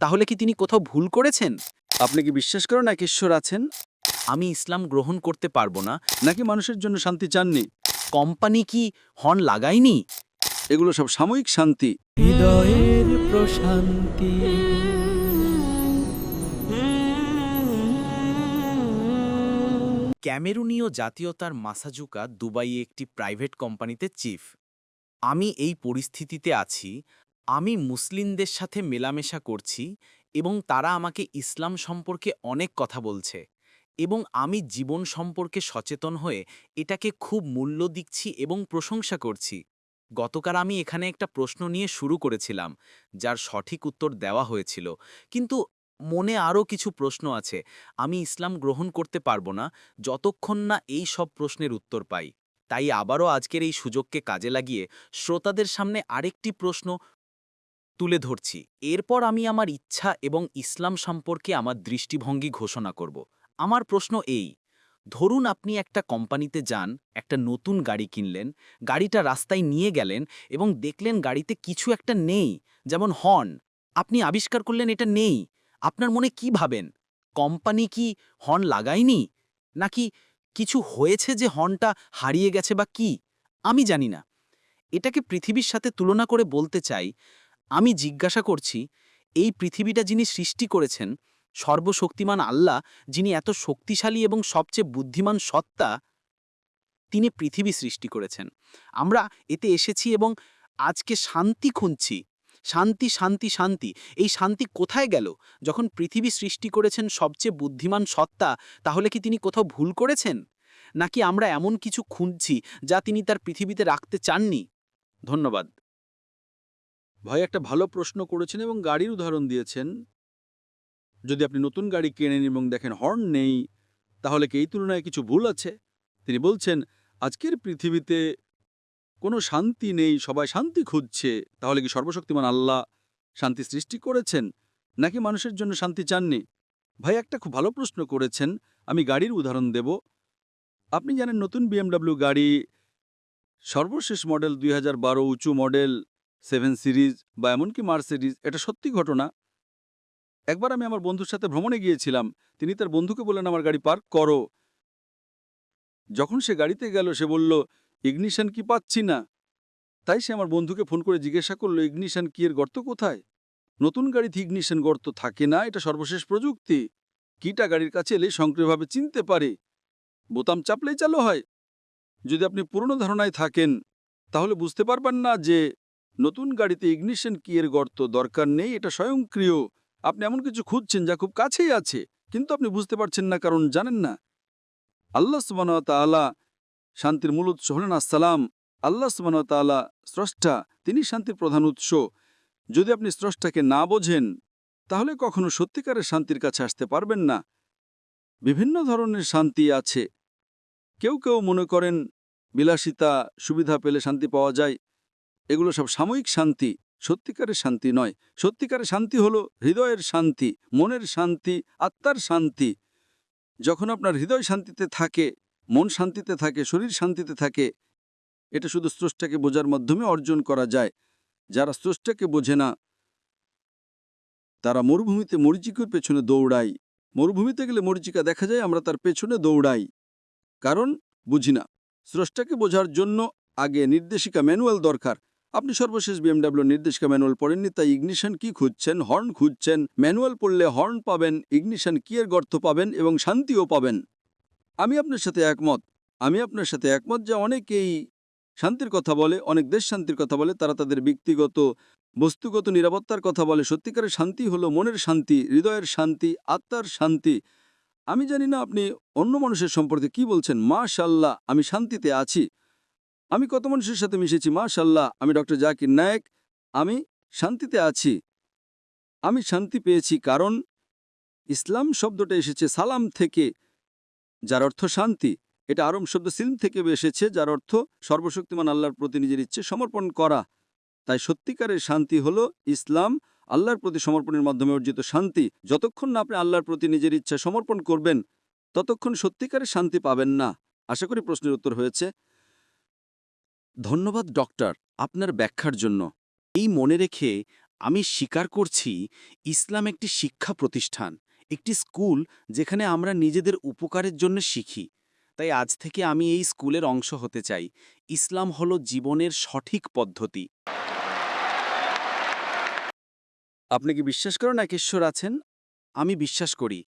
তাহলে কি তিনি কোথাও ভুল করেছেন? আপনি কি বিশ্বাস করেন এক ঈশ্বর আছেন? আমি ইসলাম গ্রহণ করতে পারব না নাকি মানুষের জন্য শান্তি চাননি? কোম্পানি কি হর্ন লাগায়নি? এগুলো সব সাময়িক শান্তি। হৃদয়ের প্রশান্তি। ক্যামেরুনীয় জাতীয়তার মাসাজুকা দুবাইয়ে একটি প্রাইভেট কোম্পানিতে চিফ। আমি এই পরিস্থিতিতে আছি আমি মুসলিমদের সাথে মেলামেশা করছি এবং তারা আমাকে ইসলাম সম্পর্কে অনেক কথা বলছে এবং আমি জীবন সম্পর্কে সচেতন হয়ে এটাকে খুব মূল্য দিচ্ছি এবং প্রশংসা করছি। গতকাল আমি এখানে একটা প্রশ্ন নিয়ে শুরু করেছিলাম, যার সঠিক উত্তর দেওয়া হয়েছিল। কিন্তু মনে আরও কিছু প্রশ্ন আছে, আমি ইসলাম গ্রহণ করতে পারব না, যতক্ষণ না এই সব প্রশ্নের উত্তর পাই। তাই আবারও আজকের এই সুযোগকে কাজে লাগিয়ে শ্রোতাদের সামনে আরেকটি প্রশ্ন তুলে ধরছি। এরপর আমি আমার ইচ্ছা এবং ইসলাম সম্পর্কে আমার দৃষ্টিভঙ্গি ঘোষণা করব। আমার প্রশ্ন এই, ধরুন আপনি একটা কোম্পানিতে যান, একটা নতুন গাড়ি কিনলেন, গাড়িটা রাস্তায় নিয়ে গেলেন এবং দেখলেন গাড়িতে কিছু একটা নেই, যেমন হর্ন। আপনি আবিষ্কার করলেন এটা নেই, আপনার মনে কি ভাবেন? কোম্পানি কি হর্ন লাগায়নি? নাকি কিছু হয়েছে যে হর্নটা হারিয়ে গেছে বা কি? আমি জানি না। এটাকে পৃথিবীর সাথে তুলনা করে বলতে চাই আমি জিজ্ঞাসা করছি, এই পৃথিবীটা যিনি সৃষ্টি করেছেন, সর্বশক্তিমান আল্লাহ, যিনি এত শক্তিশালী এবং সবচেয়ে বুদ্ধিমান সত্তা, তিনি পৃথিবী সৃষ্টি করেছেন। আমরা এতে এসেছি এবং আজকে শান্তি খুঁজছি। শান্তি শান্তি শান্তি। এই শান্তি কোথায় গেল? যখন পৃথিবী সৃষ্টি করেছেন সবচেয়ে বুদ্ধিমান সত্তা, তাহলে কি তিনি কোথাও ভুল করেছেন? নাকি আমরা এমন কিছু খুঁজছি, যা তিনি তার পৃথিবীতে রাখতে চাননি? ধন্যবাদ। ভাই একটা ভালো প্রশ্ন করেছেন এবং গাড়ির উদাহরণ দিয়েছেন। যদি আপনি নতুন গাড়ি কেনেন এবং দেখেন হর্ন নেই, তাহলে কি এই তুলনায় কিছু ভুল আছে? তিনি বলছেন, আজকের পৃথিবীতে কোনো শান্তি নেই, সবাই শান্তি খুঁজছে, তাহলে কি সর্বশক্তিমান আল্লাহ শান্তি সৃষ্টি করেছেন, নাকি মানুষের জন্য শান্তি চাননি? ভাই একটা খুব ভালো প্রশ্ন করেছেন, আমি গাড়ির উদাহরণ দেব। আপনি জানেন নতুন বিএমডাব্লিউ গাড়ি সর্বশেষ মডেল দুই হাজার বারো, উঁচু মডেল সেভেন সিরিজ বা এমনকি মার্সিডিজ এটা সত্যি ঘটনা। একবার আমি আমার বন্ধুর সাথে ভ্রমণে গিয়েছিলাম, তিনি তার বন্ধুকে বললেন, আমার গাড়ি পার্ক করো। যখন সে গাড়িতে গেল, সে বলল, ইগনিশন কি পাচ্ছি না? তাই সে আমার বন্ধুকে ফোন করে জিজ্ঞাসা করল, ইগনিশন কি এর গর্ত কোথায়? নতুন গাড়িতে ইগনিশন গর্ত থাকে না, এটা সর্বশেষ প্রযুক্তি। কিটা গাড়ির কাছে এলে সক্রিয়ভাবে চিনতে পারে। বোতাম চাপলেই চালু হয়। যদি আপনি পুরনো ধারণায় থাকেন, তাহলে বুঝতে পারবেন না যে নতুন গাড়িতে ইগনিশন কি এর গর্ত দরকার নেই, এটা স্বয়ংক্রিয়। আপনি এমন কিছু খুঁজছেন যা খুব কাছেই আছে, কিন্তু আপনি বুঝতে পারছেন না, কারণ জানেন না। আল্লাহ সুবানতালা শান্তির মূল উৎস হলেন আসসালাম। আল্লাহ সুবানতালা স্রষ্টা, তিনি শান্তির প্রধান উৎস। যদি আপনি স্রষ্টাকে না বোঝেন, তাহলে কখনো সত্যিকারের শান্তির কাছে আসতে পারবেন না। বিভিন্ন ধরনের শান্তি আছে। কেউ কেউ মনে করেন, বিলাসিতা, সুবিধা পেলে শান্তি পাওয়া যায়। এগুলো সব সাময়িক শান্তি, সত্যিকারের শান্তি নয়। সত্যিকারের শান্তি হলো হৃদয়ের শান্তি, মনের শান্তি, আত্মার শান্তি। যখন আপনার হৃদয় শান্তিতে থাকে, মন শান্তিতে থাকে, শরীর শান্তিতে থাকে, এটা শুধু স্রষ্টাকে বোঝার মাধ্যমে অর্জন করা যায়। যারা স্রষ্টাকে বোঝে না, তারা মরুভূমিতে মরিচিকার পেছনে দৌড়াই মরুভূমিতে গেলে মরিচিকা দেখা যায়, আমরা তার পেছনে দৌড়াই। কারণ, বুঝি না। স্রষ্টাকে বোঝার জন্য আগে নির্দেশিকা, ম্যানুয়াল দরকার। আপনি সর্বশেষ বিএমডাব্লিউ নির্দেশিকা ম্যানুয়াল পড়েননি, তাই ইগনিশন কি খুঁজছেন, হর্ন খুঁজছেন, ম্যানুয়াল পড়লে হর্ন পাবেন, ইগনিশন কিয়ের গর্ত পাবেন এবং শান্তিও পাবেন। আমি আপনার সাথে একমত। আমি আপনার সাথে একমত যে অনেকেই শান্তির কথা বলে, অনেক দেশ শান্তির কথা বলে, তারা তাদের ব্যক্তিগত, বস্তুগত নিরাপত্তার কথা বলে। সত্যিকারের শান্তি হলো মনের শান্তি, হৃদয়ের শান্তি, আত্মার শান্তি। আমি জানি না আপনি অন্য মানুষের সম্পর্কে কি বলছেন। মাশাল্লাহ আমি শান্তিতে আছি। আমি কত মানুষের সাথে মিশেছি মাশাল্লাহ আমি ডক্টর জাকির নায়েক। আমি শান্তিতে আছি। আমি শান্তি পেয়েছি কারণ ইসলাম শব্দটা এসেছে সালাম থেকে, যার অর্থ শান্তি। এটা আরম শব্দ সিলম থেকে এসেছে, যার অর্থ সর্বশক্তিমান আল্লাহর প্রতি নিজের ইচ্ছে সমর্পণ করা। তাই সত্যিকারের শান্তি হলো ইসলাম, আল্লাহর প্রতি সমর্পণের মাধ্যমে অর্জিত শান্তি। যতক্ষণ না আপনি আল্লাহর প্রতি নিজের ইচ্ছা সমর্পণ করবেন, ততক্ষণ সত্যিকারের শান্তি পাবেন না। আশা করি প্রশ্নের উত্তর হয়েছে। ধন্যবাদ, ডক্টর, আপনার ব্যাখ্যার জন্য। এই মনে রেখে আমি স্বীকার করছি, ইসলাম একটি শিক্ষা প্রতিষ্ঠান, একটি স্কুল যেখানে আমরা নিজেদের উপকারের জন্য শিখি। তাই আজ থেকে আমি এই স্কুলের অংশ হতে চাই। ইসলাম হলো জীবনের সঠিক পদ্ধতি। আপনি কি বিশ্বাস করেন, এক ঈশ্বর আছেন? আমি বিশ্বাস করি।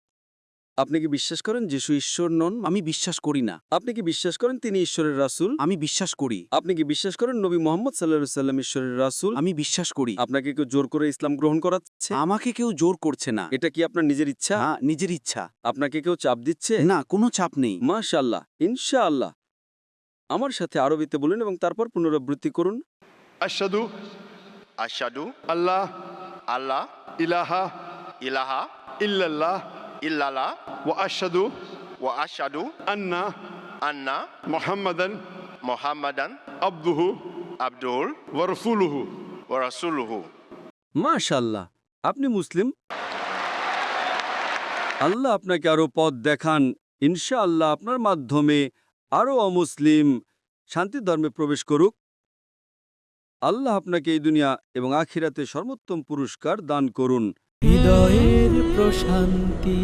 আপনি কি বিশ্বাস করেন যিশু ঈশ্বর নন? আমি বিশ্বাস করি না। আপনি কি বিশ্বাস করেন তিনি ঈশ্বরের রাসুল? আমি বিশ্বাস করি। আপনি কি বিশ্বাস করেন নবী মোহাম্মদ সাল্লা সাল্লাম ঈশ্বরের রাসুল? আমি বিশ্বাস করি। আপনাকে কেউ জোর করে ইসলাম গ্রহণ করাচ্ছে? আমাকে কেউ জোর করছে না। এটা কি আপনার নিজের ইচ্ছা? হ্যাঁ, নিজের ইচ্ছা। আপনাকে কেউ চাপ দিচ্ছে? না কোনো চাপ নেই। মাশাল্লাহ ইনশাআল্লাহ। আমার সাথে আরবিতে বলুন এবং তারপর পুনরাবৃত্তি করুন। আশাদু আশাদু আল্লাহ আল্লাহ ইলাহা ইলাহা ইল্লাল্লাহ ইল্লাল্লাহ ও আশহাদু ও আশহাদু আন্না আন্না মুহাম্মাদান মুহাম্মাদান আব্দুহু আব্দুল ওয়া রাসূলুহু ওয়া রাসূলুহু মাশাআল্লাহ আপনি মুসলিম? আল্লাহ আপনাকে আরও পথ দেখান ইনশাআল্লাহ আপনার মাধ্যমে আরও অমুসলিম শান্তি ধর্মে প্রবেশ করুক। আল্লাহ আপনাকে এই দুনিয়া এবং আখিরাতে সর্বোত্তম পুরস্কার দান করুন। হৃদয়ের প্রশান্তি।